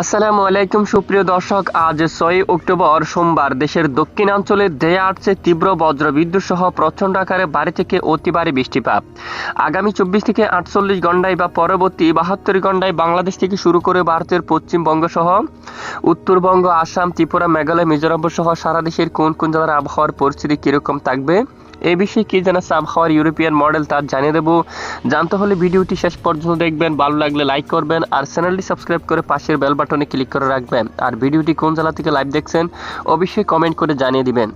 আসসালামু আলাইকুম, সুপ্রিয় দর্শক। আজ ছয় অক্টোবর, সোমবার দেশের দক্ষিণাঞ্চলে ধেয়ে আসছে তীব্র বজ্রবিদ্যুৎ সহ প্রচণ্ড আকারে বাড়ি থেকে অতি বৃষ্টিপাত। আগামী চব্বিশ থেকে আটচল্লিশ ঘন্টায় বা পরবর্তী বাহাত্তর ঘন্টায় বাংলাদেশ থেকে শুরু করে ভারতের পশ্চিমবঙ্গ সহ উত্তরবঙ্গ, আসাম, ত্রিপুরা, মেঘালয় মিজোরাম সহ সারা দেশের কোন কোন জেলার আবহাওয়ার পরিস্থিতি কীরকম থাকবে? এই বিষয়ে কি জানাচ্ছে আবহাওয়ার ইউরোপিয়ান মডেল তার জানিয়ে দেবো। জানতে হলে ভিডিওটি শেষ পর্যন্ত দেখবেন, ভালো লাগলে লাইক করবেন, আর চ্যানেলটি সাবস্ক্রাইব করে পাশের বেল বাটনে ক্লিক করে রাখবেন। আর ভিডিওটি কোন জেলা থেকে লাইভ দেখছেন, অবশ্যই কমেন্ট করে জানিয়ে দিবেন।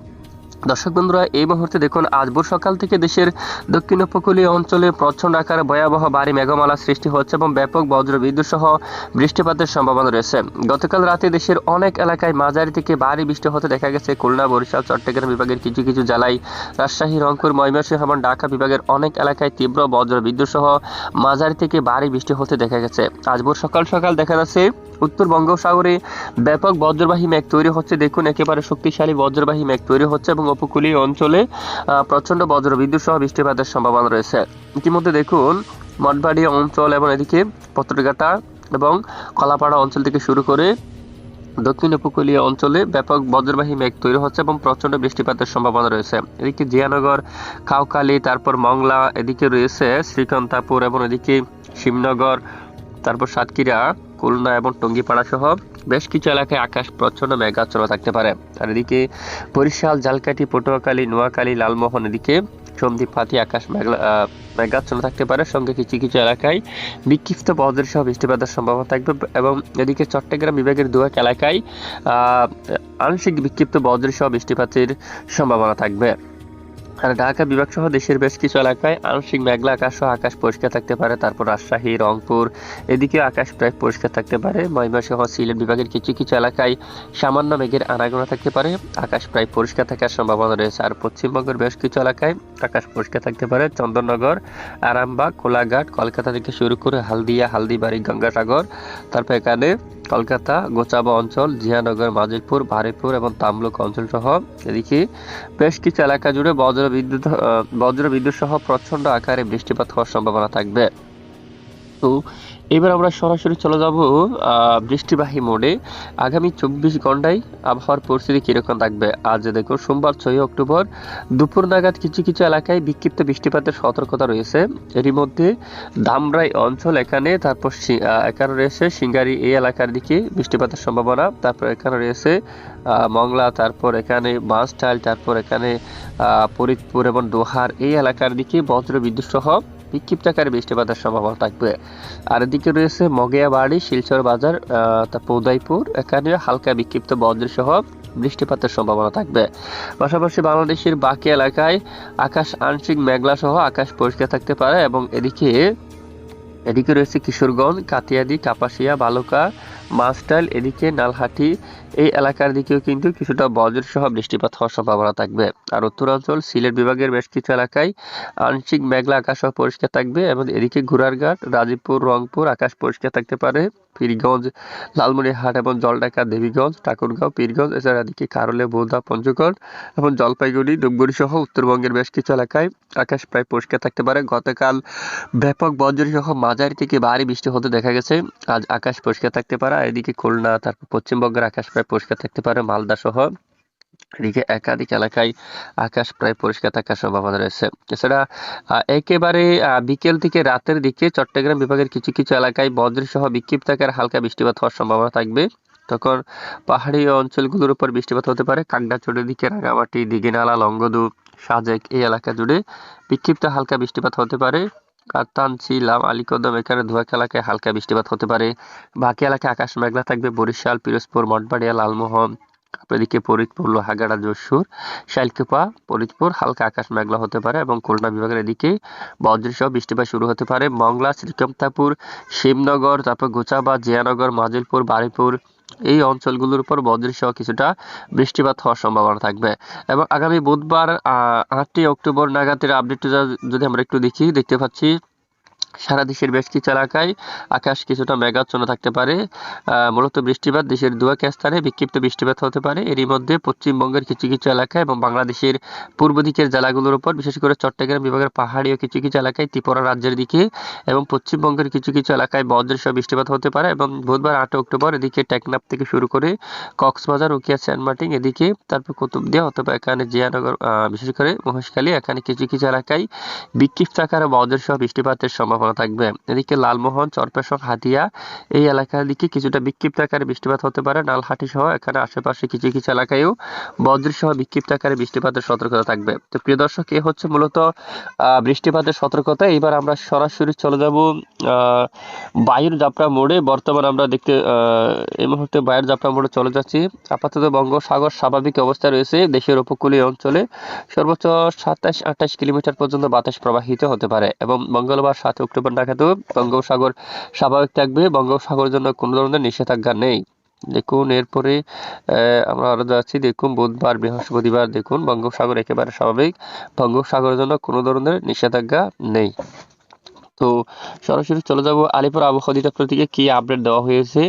দর্শক বন্ধুরা, এই মুহূর্তে দেখুন, আজ ভোর সকাল থেকে দেশের দক্ষিণ উপকূলীয় অঞ্চলে প্রচণ্ড আকারে ভয়াবহ ভারী মেঘমালা সৃষ্টি হচ্ছে এবং ব্যাপক বজ্র বিদ্যুৎ সহ বৃষ্টিপাতের সম্ভাবনা রয়েছে। গতকাল রাতে দেশের অনেক এলাকায় মাঝারি থেকে ভারী বৃষ্টি হতে দেখা গেছে। খুলনা, বরিশাল, চট্টগ্রাম বিভাগের কিছু কিছু জেলায় রাজশাহী, রংপুর, ময়মনসিংহ এবং ঢাকা বিভাগের অনেক এলাকায় তীব্র বজ্র বিদ্যুৎ সহ মাঝারি থেকে ভারী বৃষ্টি হতে দেখা গেছে। আজ ভোর সকাল সকাল দেখা যাচ্ছে, উত্তর বঙ্গোপসাগরে ব্যাপক বজ্রবাহী মেঘ তৈরি হচ্ছে। দেখুন, একেবারে শক্তিশালী বজ্রবাহী মেঘ তৈরি হচ্ছে এবং উপকূলীয় অঞ্চলে প্রচণ্ড বজ্রবিদ্যুৎ সহ বৃষ্টিপাতের সম্ভাবনা রয়েছে। ইতিমধ্যে দেখুন মঠবাড়ি অঞ্চল এবং এদিকে পত্রঘাটা এবং কলাপাড়া অঞ্চল থেকে শুরু করে দক্ষিণ উপকূলীয় অঞ্চলে ব্যাপক বজ্রবাহী মেঘ তৈরি হচ্ছে এবং প্রচণ্ড বৃষ্টিপাতের সম্ভাবনা রয়েছে। এদিকে জিয়ানগর কাউকালি তারপর মংলা, এদিকে রয়েছে শ্রীকান্তাপুর এবং এদিকে শিবনগর, তারপর সাতক্ষীরা, খুলনা এবং টঙ্গিপাড়া সহ বেশ কিছু এলাকায় আকাশ প্রচ্ছন্ন মেঘাচ্ছন্ন থাকতে পারে। আর এদিকে বরিশাল, জালকাঠি, পটুয়াখালী, নোয়াখালী, লালমোহন, এদিকে সন্দ্বীপ পাতি আকাশ মেঘলা মেঘাচ্ছন্ন থাকতে পারে। সঙ্গে কিছু কিছু এলাকায় বিক্ষিপ্ত বজ্রের সহ বৃষ্টিপাতের সম্ভাবনা থাকবে এবং এদিকে চট্টগ্রাম বিভাগের দু এক এলাকায় আংশিক বিক্ষিপ্ত বজ্রের সহ বৃষ্টিপাতের সম্ভাবনা থাকবে। আর ঢাকা বিভাগ সহ দেশের বেশ কিছু এলাকায় আংশিক মেঘলা আকাশ সহ আকাশ পরিষ্কার থাকতে পারে, তারপর রাজশাহী, রংপুর এদিকে আকাশ প্রায় পরিষ্কার থাকতে পারে। ময়মনসিংহ, সিলেট বিভাগের কিছু কিছু এলাকায় সামান্য মেঘের আনাগোনা থাকতে পারে, আকাশ প্রায় পরিষ্কার থাকার সম্ভাবনা রয়েছে। আর পশ্চিমবঙ্গের বেশ কিছু এলাকায় আকাশ পরিষ্কার থাকতে পারে। চন্দননগর, আরামবাগ, কোলাঘাট, কলকাতা থেকে শুরু করে হালদিয়া, হালদিবাড়ি, গঙ্গাসাগর, তারপর এখানে কলকাতা, গোচাবা অঞ্চল, জিয়ানগর মাজিলপুর ভারিপুর এবং তামলুক অঞ্চল সহ এদিকে বেশ কিছু এলাকা জুড়ে বজ্র বিদ্যুৎ বজ্র বিদ্যুৎ সহ প্রচণ্ড আকারে বৃষ্টিপাত হওয়ার সম্ভাবনা থাকবে। তো এবার আমরা সরাসরি চলে যাব বৃষ্টিবাহী মোডে। আগামী চব্বিশ ঘন্টায় আবহাওয়ার পরিস্থিতি কীরকম থাকবে? আজ দেখো, সোমবার ছয় অক্টোবর, দুপুর নাগাদ কিছু কিছু এলাকায় বিক্ষিপ্ত বৃষ্টিপাতের সতর্কতা রয়েছে। এরই মধ্যে ধামরাই অঞ্চল এখানে, তারপর এখানে রয়েছে সিঙ্গারি, এই এলাকার দিকে বৃষ্টিপাতের সম্ভাবনা। তারপর এখানে রয়েছে মংলা, তারপর এখানে বাঁশটাইল তারপর এখানে ফরিদপুর এবং দোহার, এই এলাকার দিকে বজ্র বিদ্যুৎ সহ বিক্ষিপ্ত আকারে বৃষ্টিপাতের সম্ভাবনা থাকবে। আর এদিকে রয়েছে মগিয়াবাড়ি শিলচর বাজার তারপর উদয়পুর। এখানে হালকা বিক্ষিপ্ত বজ্র সহ বৃষ্টিপাতের সম্ভাবনা থাকবে। পাশাপাশি বাংলাদেশের বাকি এলাকায় আকাশ আংশিক মেঘলা সহ আকাশ পরিষ্কার থাকতে পারে এবং এদিকে এদিকে রয়েছে কিশোরগঞ্জ কাতিয়াদি কাপাসিয়া, বালুকা মাস্টাইল এদিকে নালহাটি, এই এলাকার দিকেও কিন্তু কিছুটা বজ্র সহ বৃষ্টিপাত হওয়ার সম্ভাবনা থাকবে। আর উত্তরাঞ্চল, সিলেট বিভাগের বেশ কিছু এলাকায় আংশিক মেঘলা আকাশ পরিষ্কার থাকবে এবং এদিকে ঘোড়ারঘাট রাজীবপুর, রংপুর, আকাশ পরিষ্কার থাকতে পারে। পীরগঞ্জ, লালমনিরহাট এবং জলডাকা দেবীগঞ্জ, ঠাকুরগাঁও, পীরগঞ্জ, এছাড়া এদিকে কারলে বোদা পঞ্চগড় এবং জলপাইগুড়ি ধূপগুড়ি সহ উত্তরবঙ্গের বেশ কিছু এলাকায় আকাশ প্রায় পরিষ্কার থাকতে পারে। গতকাল ব্যাপক বজ্র সহ মাঝারি থেকে ভারী বৃষ্টি হতে দেখা গেছে। আজ আকাশ পরিষ্কার থাকতে পারে। এদিকে খুলনা, তারপর পশ্চিমবঙ্গের আকাশ প্রায় পরিষ্কার থাকতে পারে। মালদা সহ এদিকে একাধিক এলাকায় আকাশ প্রায় পরিষ্কার থাকার সম্ভাবনা রয়েছে। এছাড়া একেবারে বিকেল থেকে রাতের দিকে চট্টগ্রাম বিভাগের কিছু কিছু এলাকায় বজ্র সহ বিক্ষিপ্ত আকারে হালকা বৃষ্টিপাত হওয়ার সম্ভাবনা থাকবে। তখন পাহাড়ি অঞ্চলগুলোর উপর বৃষ্টিপাত হতে পারে। কাকড়াচড়ের দিকে রাঙামাটি, দিঘিনালা লঙ্গদু সাজেক এই এলাকা জুড়ে বিক্ষিপ্ত হালকা বৃষ্টিপাত হতে পারে। কাতানচি লাম, আলিকদম এখানে ধোয়াক এলাকায় হালকা বৃষ্টিপাত হতে পারে। বাকি এলাকায় আকাশ মেঘলা থাকবে। বরিশাল, পিরোজপুর, মঠবাড়িয়া, লালমোহন এদিকে ফরিদপুর, লোহাগাড়া, যশোর শাইলকুপা ফরিদপুর, হালকা আকাশ মেঘলা হতে পারে এবং খুলনা বিভাগের এদিকে বজ্রসহ বৃষ্টিপাত শুরু হতে পারে। মংলা শ্রীকান্তাপুর শিবনগর, তারপর গোচাবা, জিয়ানগর, মাজিলপুর, বারিপুর, এই অঞ্চলগুলোর উপর বজ্রসহ কিছুটা বৃষ্টিপাত হওয়ার সম্ভাবনা থাকবে। এবং আগামী বুধবার আটই অক্টোবর নাগাদের আপডেটটা যদি আমরা একটু দেখি, দেখতে পাচ্ছি সারা দেশের বেশ কিছু এলাকায় আকাশ কিছুটা মেঘাচ্ছন্ন থাকতে পারে। মূলত বৃষ্টিপাত দেশের দু এক স্থানে বিক্ষিপ্ত বৃষ্টিপাত হতে পারে। এরই মধ্যে পশ্চিমবঙ্গের কিছু কিছু এলাকায় এবং বাংলাদেশের পূর্ব দিকের জেলাগুলোর উপর, বিশেষ করে চট্টগ্রাম বিভাগের পাহাড়ি ও কিছু কিছু এলাকায় ত্রিপুরা রাজ্যের দিকে এবং পশ্চিমবঙ্গের কিছু কিছু এলাকায় বজ্রসহ বৃষ্টিপাত হতে পারে এবং বুধবার আট অক্টোবর এদিকে টেকনাপ থেকে শুরু করে কক্সবাজার, উকিয়া, সেন্ট মার্টিন এদিকে, তারপর কুতুবদিয়া অথবা এখানে জিয়ানগর বিশেষ করে মহেশখালী, এখানে কিছু কিছু এলাকায় বিক্ষিপ্ত আকারে বজ্রসহ বৃষ্টিপাতের সম্ভাবনা থাকবে। এদিকে লালমোহন চরপেশন হাতিয়া এই এলাকার দিকে কিছুটা বিক্ষিপ্ত আকারে বৃষ্টিপাত হতে পারে। নালহাটি সহ এখানে আশেপাশে কিছু কিছু এলাকায়ও বজ্রসহ বিক্ষিপ্ত আকারে বৃষ্টিপাতের সতর্কতা থাকবে। তো প্রিয় দর্শক, এ হচ্ছে মূলত বৃষ্টিপাতের সতর্কতা। এবার আমরা সরাসরি চলে যাব বায়ুর যাত্রা মোড়ে। বর্তমানে আমরা দেখতে এই মুহূর্তে বায়ুর যাত্রা মোড়ে চলে যাচ্ছি। আপাতত বঙ্গোসাগর স্বাভাবিক অবস্থায় রয়েছে। দেশের উপকূলীয় অঞ্চলে সর্বোচ্চ সাতাশ আঠাশ কিলোমিটার পর্যন্ত বাতাস প্রবাহিত হতে পারে এবং মঙ্গলবার সাত অক্টোবর নাগাদও বঙ্গোপসাগর স্বাভাবিক থাকবে। বঙ্গোপসাগরের জন্য কোনো ধরনের নিষেধাজ্ঞা নেই। দেখুন, এরপরে আমরা আরও যাচ্ছি। দেখুন, বুধবার, বৃহস্পতিবার, দেখুন, বঙ্গোপসাগর একেবারে স্বাভাবিক। বঙ্গোপসাগরের জন্য কোনো ধরনের নিষেধাজ্ঞা নেই। তো সরাসরি চলে যাব আলিপুর আবহাওয়া অধিদপ্তর থেকে কি আপডেট দেওয়া হয়েছে?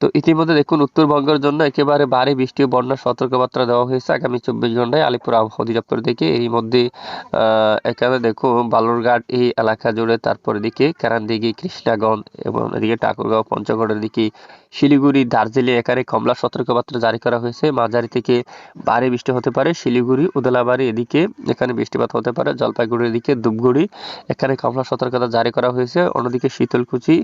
তো ইতিমধ্যে দেখুন, উত্তরবঙ্গের জন্য একেবারে ভারী বৃষ্টি ও বন্যার সতর্কবার্তা দেওয়া হয়েছে আগামী চব্বিশ ঘন্টায় আলিপুর আবহাওয়া অধিদপ্তর থেকে এরই মধ্যে এখানে দেখুন, বালুরঘাট এই এলাকা জুড়ে, তারপর এদিকে কারানদিঘি কৃষ্ণাগঞ্জ এবং এদিকে ঠাকুরগাঁও, পঞ্চগড়ের দিকে শিলিগুড়ি, দার্জিলিং, এখানে কমলা সতর্কবার্তা জারি করা হয়েছে। মাঝারি থেকে ভারী বৃষ্টি হতে পারে শিলিগুড়ি, উদলাবাড়ি এদিকে এখানে বৃষ্টিপাত হতে পারে। জলপাইগুড়ির দিকে ধূপগুড়ি, এখানে কমলা সতর্কতা জারি করা হয়েছে। অন্যদিকে শীতলকুচি,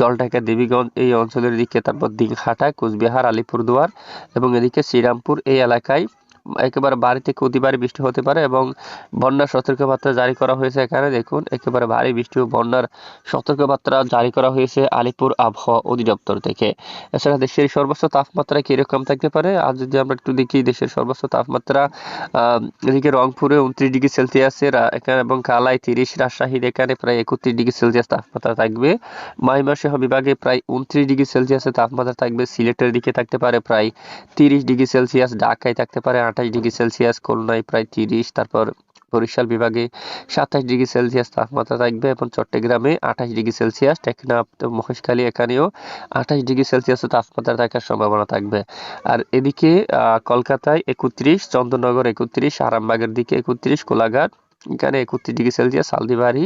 জলঢাকা, দেবীগঞ্জ এই অঞ্চলের দিকে, তারপর দিনহাটা কোচবিহার আলিপুরদুয়ার এবং এদিকে শ্রীরামপুর এই এলাকায় একেবারে ভারী থেকে অতি ভারী বৃষ্টি হতে পারে এবং বন্যার সতর্কবার্তা জারি করা হয়েছে এখানে। দেখুন, একেবারে ভারী বৃষ্টি ও বন্যার সতর্কবার্তা জারি করা হয়েছে আলিপুর আবহাওয়া অধিদপ্তর থেকে। এছাড়া দেশের সর্বোচ্চ তাপমাত্রা কীরকম থাকতে পারে? আর যদি আমরা একটু দেখি, দেশের সর্বোচ্চ তাপমাত্রা এদিকে রংপুরে উনত্রিশ ডিগ্রি সেলসিয়াসের এখানে এবং কালাই তিরিশ, রাজশাহীর এখানে প্রায় একত্রিশ ডিগ্রি সেলসিয়াস তাপমাত্রা থাকবে। ময়মনসিংহ বিভাগে প্রায় উনত্রিশ ডিগ্রি সেলসিয়াসের তাপমাত্রা থাকবে। সিলেটের দিকে থাকতে পারে প্রায় তিরিশ ডিগ্রি সেলসিয়াস, ঢাকায় থাকতে পারে আঠাশ ডিগ্রি সেলসিয়াস, খুলনায় প্রায় তিরিশ, তারপর বরিশাল বিভাগে সাতাশ ডিগ্রি সেলসিয়াস তাপমাত্রা থাকবে এবং চট্টগ্রামে আঠাশ ডিগ্রি সেলসিয়াস, টেকনাফ, মহেশখালী এখানেও আঠাশ ডিগ্রি সেলসিয়াস তাপমাত্রা থাকার সম্ভাবনা থাকবে। আর এদিকে কলকাতায় একত্রিশ, চন্দননগর একত্রিশ, আরামবাগের দিকে একত্রিশ, কোলাঘাট এখানে একত্রিশ ডিগ্রি সেলসিয়াস হালদিবাড়ি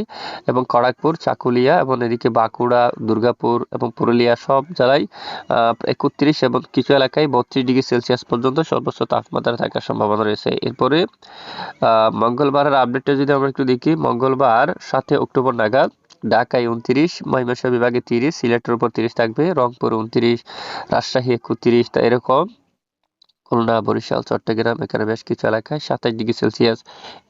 এবং খড়গপুর চাকুলিয়া এবং এদিকে বাঁকুড়া, দুর্গাপুর এবং পুরুলিয়া সব জেলায় একত্রিশ এবং কিছু এলাকায় বত্রিশ ডিগ্রি সেলসিয়াস পর্যন্ত সর্বোচ্চ তাপমাত্রা থাকার সম্ভাবনা রয়েছে। এরপরে মঙ্গলবারের আপডেটটা যদি আমরা একটু দেখি, মঙ্গলবার সাথে অক্টোবর নাগাদ ঢাকায় উনত্রিশ, ময়মনসিংহ বিভাগে তিরিশ, সিলেটের উপর তিরিশ থাকবে, রংপুর উনত্রিশ, রাজশাহী একত্রিশ এরকম খুলনা, বরিশাল, চট্টগ্রাম এখানে বেশ কিছু এলাকায় সাতাশ ডিগ্রি সেলসিয়াস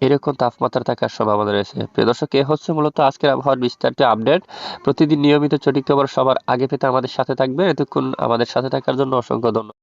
এরকম তাপমাত্রা থাকার সম্ভাবনা রয়েছে। প্রিয় দর্শক, এ হচ্ছে মূলত আজকের আবহাওয়ার বিস্তারিত আপডেট। প্রতিদিন নিয়মিত চটিক খবর সবার আগে পেতে আমাদের সাথে থাকবে এতক্ষণ আমাদের সাথে থাকার জন্য অসংখ্য ধন্যবাদ।